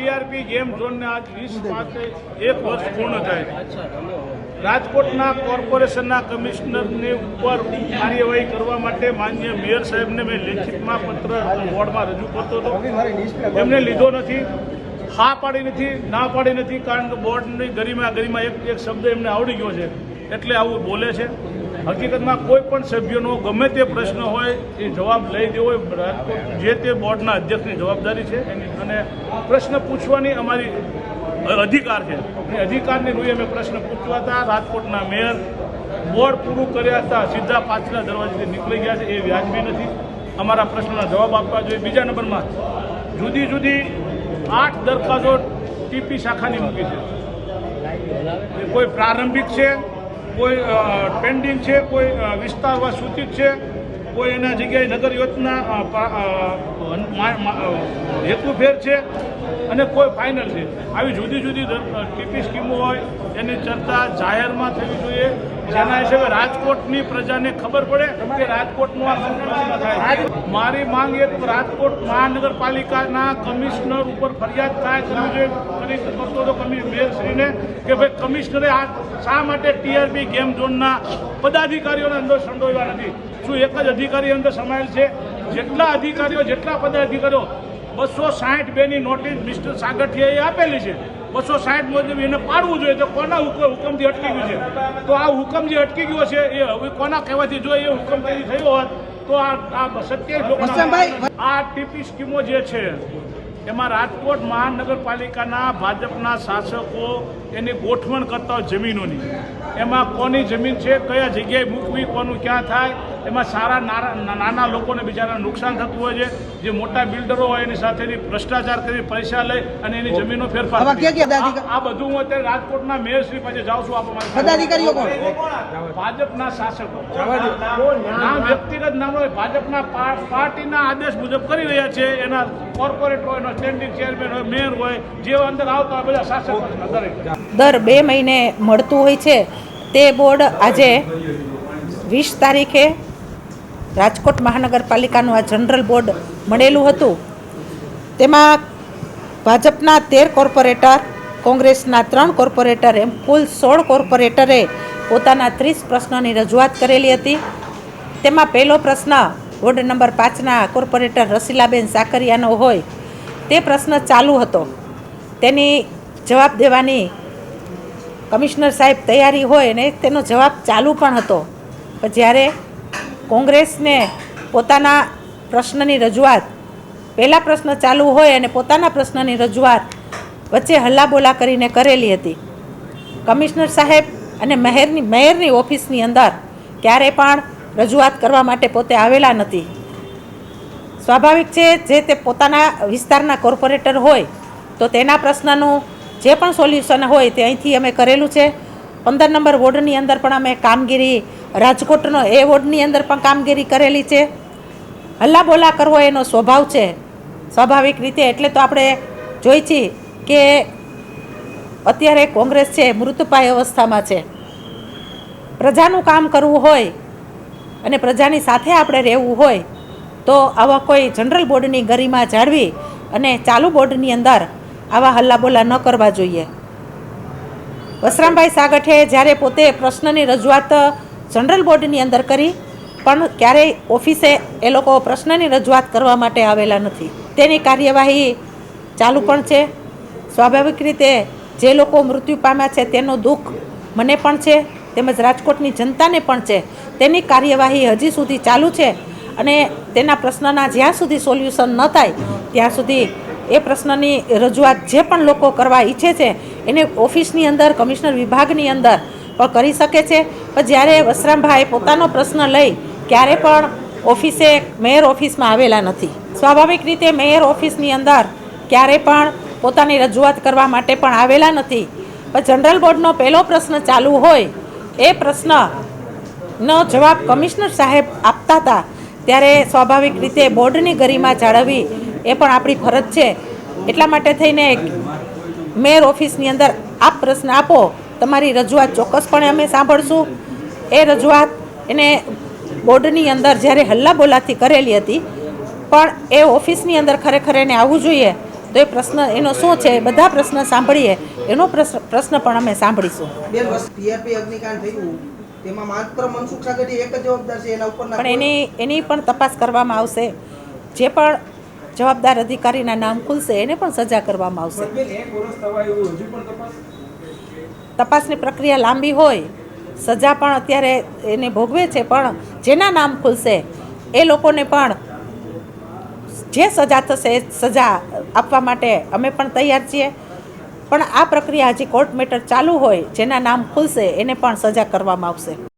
TRP game ઝોનને આજ વીસ પાસે એક વર્ષ પૂર્ણ થાય રાજકોટના કોર્પોરેશનના કમિશનરની ઉપર કાર્યવાહી કરવા માટે માન્ય મેયર સાહેબને મેં લેખિતમાં પત્ર બોર્ડમાં રજૂ કરતો હતો. એમને લીધો નથી. હા પાડી નથી, ના પાડી નથી, કારણ કે બોર્ડની ગરિમા ગરિમા એક એક શબ્દ એમને આવડી ગયો છે. એટલે આવું બોલે છે. હકીકતમાં કોઈ પણ સભ્યનો ગમે તે પ્રશ્ન હોય એ જવાબ લઈ દેવો રાજકોટ જે તે બોર્ડના અધ્યક્ષની જવાબદારી છે અને પ્રશ્ન પૂછવાની અમારી અધિકાર છે. એ અધિકારની રૂએ અમે પ્રશ્ન પૂછવા હતા. રાજકોટના મેયર બોર્ડ પૂરું કર્યા હતા. સીધા પાછલા દરવાજેથી નીકળી ગયા છે. એ વ્યાજબી નથી. અમારા પ્રશ્નોના જવાબ આપવા જોઈએ. બીજા નંબરમાં જુદી જુદી આઠ દરખાસ્તો ટીપી શાખાની મૂકી છે. એ કોઈ પ્રારંભિક છે? કોઈ પેન્ડિંગ છે કોઈ વિસ્તારવા સૂચિત છે કોઈ એના જગ્યાએ નગર યોજના હેતુફેર છે અને કોઈ ફાઇનલ છે. આવી જુદી જુદી ટીપી સ્કીમો હોય, એની ચર્ચા જાહેરમાં થવી જોઈએ. જેના હિસાબે રાજકોટની પ્રજાને ખબર પડે કે રાજકોટનું આ સંકલન થાય. મારી માંગ એ રાજકોટ મહાનગરપાલિકાના કમિશનર ઉપર ફરિયાદ થાય કરવી જોઈએ. કરી શકતો હતો મેયરશ્રીને કે ભાઈ, કમિશનરે આ શા માટે ટીઆરપી ગેમ ઝોનના પદાધિકારીઓને અંદર સંડોવ્યા નથી? શું એક જ અધિકારી અંદર સમાયેલ છે? જેટલા અધિકારીઓ, જેટલા પદાધિકારીઓ બસો સાઠ બેની નોટિસ મિસ્ટર સાગઠિયાએ આપેલી છે. બસો સાઠ મુજબ એને પાડવું જોઈએ તો કોના હુકમ હુકમથી અટકી ગયું છે? તો આ હુકમ જે અટકી ગયો છે એ હવે કોના કહેવાથી જો એ હુકમ તેથી થયો હોત તો આ આ સત્યાવીસ લોકો આ ટીપી સ્કીમો જે છે એમાં રાજકોટ મહાનગરપાલિકાના ભાજપના શાસકો એની ગોઠવણ કરતા હોય જમીનોની. એમાં કોની જમીન છે કયા જગ્યાએ મૂકવી કોનું ક્યાં થાય એમાં સારા નાના નાના લોકોને બિચારાને નુકસાન થતું હોય છે. જે મોટા બિલ્ડરો હોય એની સાથેની ભ્રષ્ટાચાર કરી પૈસા લઈ અને એની જમીનો ફેરફાર આ આ બધું હું અત્યારે રાજકોટના મેયરશ્રી પાસે જાઉં છું આપણા પદાધિકારીઓ ભાજપના શાસકો. નામ વ્યક્તિગત નામ હોય ભાજપના પાર્ટીના આદેશ મુજબ કરી રહ્યા છે. એના કોર્પોરેટ હોય એનો સ્ટેન્ડિંગ ચેરમેન હોય મેયર હોય જે અંદર આવતા બધા શાસકો દરેક. દર બે મહિને મળતું હોય છે. તે બોર્ડ આજે વીસ તારીખે રાજકોટ મહાનગરપાલિકાનું આ જનરલ બોર્ડ મળેલું હતું. તેમાં ભાજપના તેર કોર્પોરેટર, કોંગ્રેસના ત્રણ કોર્પોરેટર એમ કુલ સોળ કોર્પોરેટરે પોતાના ત્રીસ પ્રશ્નોની રજૂઆત કરેલી હતી. તેમાં પહેલો પ્રશ્ન વોર્ડ નંબર પાંચના કોર્પોરેટર રસીલાબેન સાકરિયાનો હોય તે પ્રશ્ન ચાલુ હતો. તેની જવાબ દેવાની કમિશનર સાહેબ તૈયારી હોય અને તેનો જવાબ ચાલુ પણ હતો. પણ જ્યારે કોંગ્રેસને પોતાના પ્રશ્નની રજૂઆત, પહેલા પ્રશ્ન ચાલુ હોય અને પોતાના પ્રશ્નની રજૂઆત વચ્ચે હલ્લાબોલા કરીને કરેલી હતી. કમિશનર સાહેબ અને મહેરની મેયરની ઓફિસની અંદર ક્યારે પણ રજૂઆત કરવા માટે પોતે આવેલા નથી. સ્વાભાવિક છે, જે તે પોતાના વિસ્તારના કોર્પોરેટર હોય, તો તેના પ્રશ્નનું જે પણ સોલ્યુશન હોય તે અહીંથી અમે કરેલું છે. પંદર નંબર વોર્ડની અંદર પણ અમે કામગીરી રાજકોટનો એ વોર્ડની અંદર પણ કામગીરી કરેલી છે. હલ્લા બોલા કરવો એનો સ્વભાવ છે. સ્વાભાવિક રીતે એટલે તો આપણે જોઈ છીએ કે અત્યારે કોંગ્રેસ છે મૃતપાય અવસ્થામાં છે. પ્રજાનું કામ કરવું હોય અને પ્રજાની સાથે આપણે રહેવું હોય તો આવા કોઈ જનરલ બોર્ડની ગરિમા જાળવી અને ચાલુ બોર્ડની અંદર આવા હલ્લાબોલા ન કરવા જોઈએ. વસરામભાઈ સાગઠે જ્યારે પોતે પ્રશ્નની રજૂઆત જનરલ બોર્ડની અંદર કરી, પણ ક્યારેય ઓફિસે એ લોકો પ્રશ્નની રજૂઆત કરવા માટે આવેલા નથી. તેની કાર્યવાહી ચાલુ પણ છે. સ્વાભાવિક રીતે જે લોકો મૃત્યુ પામ્યા છે તેનું દુઃખ મને પણ છે, તેમજ રાજકોટની જનતાને પણ છે. તેની કાર્યવાહી હજી સુધી ચાલુ છે અને તેના પ્રશ્નના જ્યાં સુધી સોલ્યુશન ન થાય, ત્યાં સુધી એ પ્રશ્નની રજૂઆત જે પણ લોકો કરવા ઈચ્છે છે, એને ઓફિસની અંદર, કમિશનર વિભાગની અંદર પણ કરી શકે છે? પણ જ્યારે વસરામભાઈ પોતાનો પ્રશ્ન લઈ, ક્યારે પણ ઓફિસે, મેયર ઓફિસમાં આવેલા નથી. સ્વાભાવિક રીતે મેયર ઓફિસની અંદર ક્યારે પણ પોતાની રજૂઆત કરવા માટે પણ આવેલા નથી. પણ જનરલ બોર્ડનો પહેલો પ્રશ્ન ચાલુ હોય, એ પ્રશ્નનો જવાબ કમિશનર સાહેબ આપતા હતા. ત્યારે સ્વાભાવિક રીતે બોર્ડની ગરિમા જાળવવી એ પણ આપણી ફરજ છે. એટલા માટે થઈને મેયર ઓફિસની અંદર આપ પ્રશ્ન આપો તમારી રજૂઆત ચોક્કસપણે અમે સાંભળશું. એ રજૂઆત એને બોર્ડની અંદર જ્યારે હલ્લા બોલાથી કરેલી હતી પણ એ ઓફિસની અંદર ખરેખર એને આવવું જોઈએ તો એ પ્રશ્ન એનો શું છે બધા પ્રશ્ન સાંભળીએ એનો પ્રશ્ન પ્રશ્ન પણ અમે સાંભળીશું. બેન ટીઆરપી અગ્નિકાંડ થયું તેમાં માત્ર મનસુખ સાગઠી એક જ જવાબદાર છે એના ઉપરના પણ એની એની પણ તપાસ કરવામાં આવશે. જે પણ જવાબદાર અધિકારીના નામ ખુલશે એને પણ સજા કરવામાં આવશે. તપાસની પ્રક્રિયા લાંબી હોય, સજા પણ અત્યારે એને ભોગવે છે, પણ જેના નામ ખુલશે, એ લોકોને પણ જે સજા થશે, એ સજા આપવા માટે અમે પણ તૈયાર છીએ. પણ આ પ્રક્રિયા હજી કોર્ટ મેટર ચાલુ હોય, જેના નામ ખુલશે, એને પણ સજા કરવામાં આવશે.